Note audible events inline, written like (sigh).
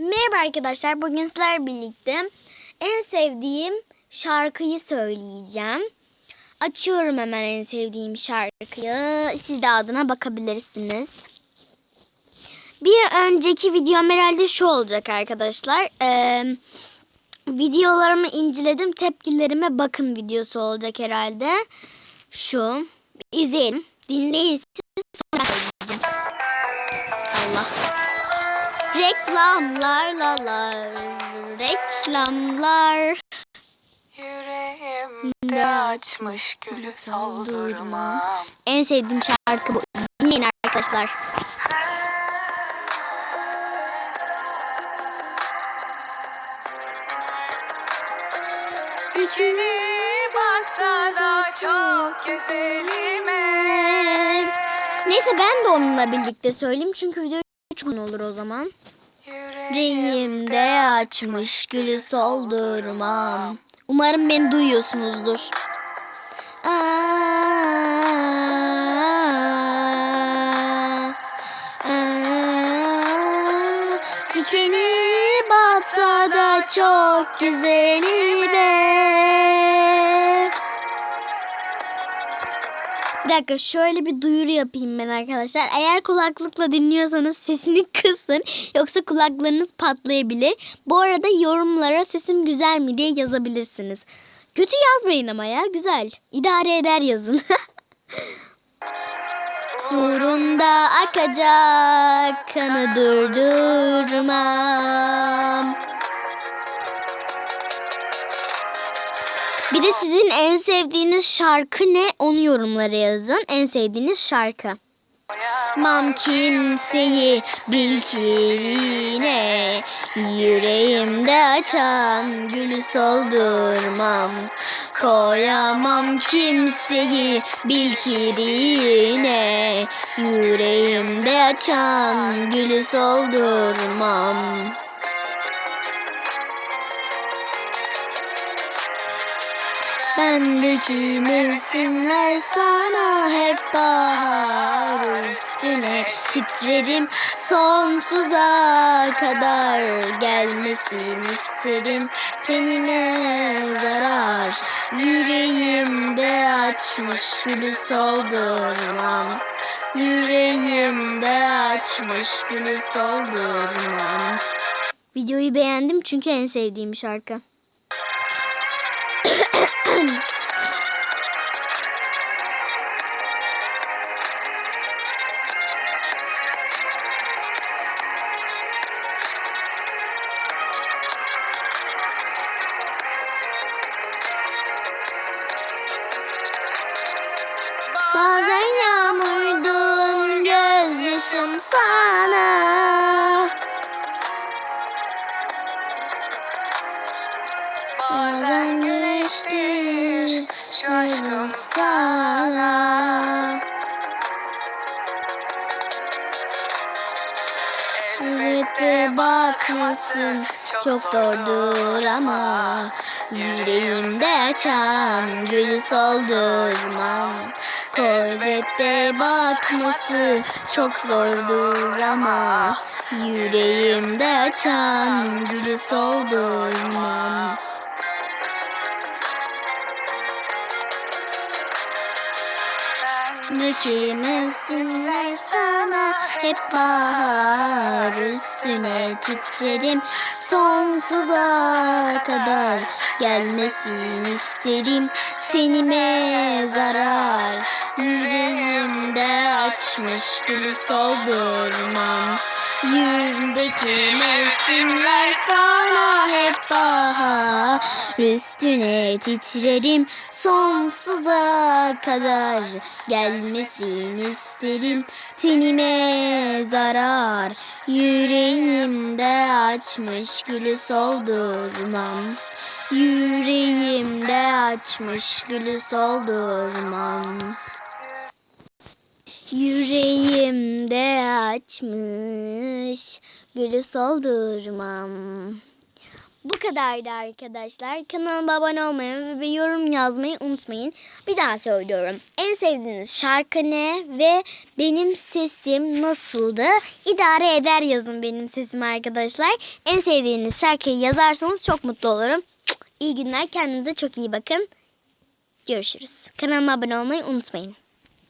Merhaba arkadaşlar. Bugün sizlerle birlikte en sevdiğim şarkıyı söyleyeceğim. Açıyorum hemen en sevdiğim şarkıyı. Siz de adına bakabilirsiniz. Bir önceki videom herhalde şu olacak arkadaşlar. Ee, videolarımı inceledim. Tepkilerime bakın videosu olacak herhalde. Şu. İzleyin. Dinleyin. Siz. Allah. Reklamlar la la reklamlar Yüreğimde açmış gülü soldurmam. en sevdiğim şarkı bu. Dinleyin arkadaşlar. Dikini baksa da çok güzelime. Neyse ben de onunla birlikte söyleyeyim çünkü video uzun olur o zaman. Yüreğimde açmış gülü soldurmam. Umarım beni duyuyorsunuzdur. Dikeni batsa da çok güzelime. Bir dakika şöyle bir duyuru yapayım ben arkadaşlar. Eğer kulaklıkla dinliyorsanız sesini (laughs) kısın. Yoksa kulaklarınız patlayabilir. Bu arada yorumlara sesim güzel mi diye yazabilirsiniz. Kötü yazmayın ama ya güzel. İdare eder yazın. (laughs) Uğrunda akacak kanı durdurmam. Bir de sizin en sevdiğiniz şarkı ne? Onu yorumlara yazın. En sevdiğiniz şarkı. Mam kimseyi bil ki yine Yüreğimde açan gülü soldurmam Koyamam kimseyi bil ki yine Yüreğimde açan gülü soldurmam Bendeki mevsimler sana hep bahar üstüne titrerim. Sonsuza kadar gelmesin isterim. Tenine zarar yüreğimde açmış gülü soldurmam. Yüreğimde açmış gülü soldurmam. Videoyu beğendim çünkü en sevdiğim şarkı. Bazen yağmurdum gözyaşım sana. Bazen güneştir şaşkın sana. Elbette bakmasın çok zordur ama Yüreğimde açan gülü soldurmam Elbette bakması çok zordur ama Yüreğimde açan gülü soldurmam. Bendeki mevsimler sana hep bahar üstüne titrerim. Sonsuza kadar gelmesin isterim. Tenime zarar yüreğimde açmış gülü soldurmam. Yüreğimdeki mevsimler sana hep bahar Üstüne titrerim sonsuza kadar. Gelmesin isterim tenime zarar. Yüreğimde açmış gülü soldurmam. Yüreğimde açmış gülü soldurmam Yüreğimde açmış gülü soldurmam. Bu kadardı arkadaşlar. Kanalıma abone olmayı ve yorum yazmayı unutmayın. Bir daha söylüyorum. En sevdiğiniz şarkı ne ve benim sesim nasıldı? İdare eder yazın benim sesim arkadaşlar. En sevdiğiniz şarkıyı yazarsanız çok mutlu olurum. İyi günler. Kendinize çok iyi bakın. Görüşürüz. Kanalıma abone olmayı unutmayın.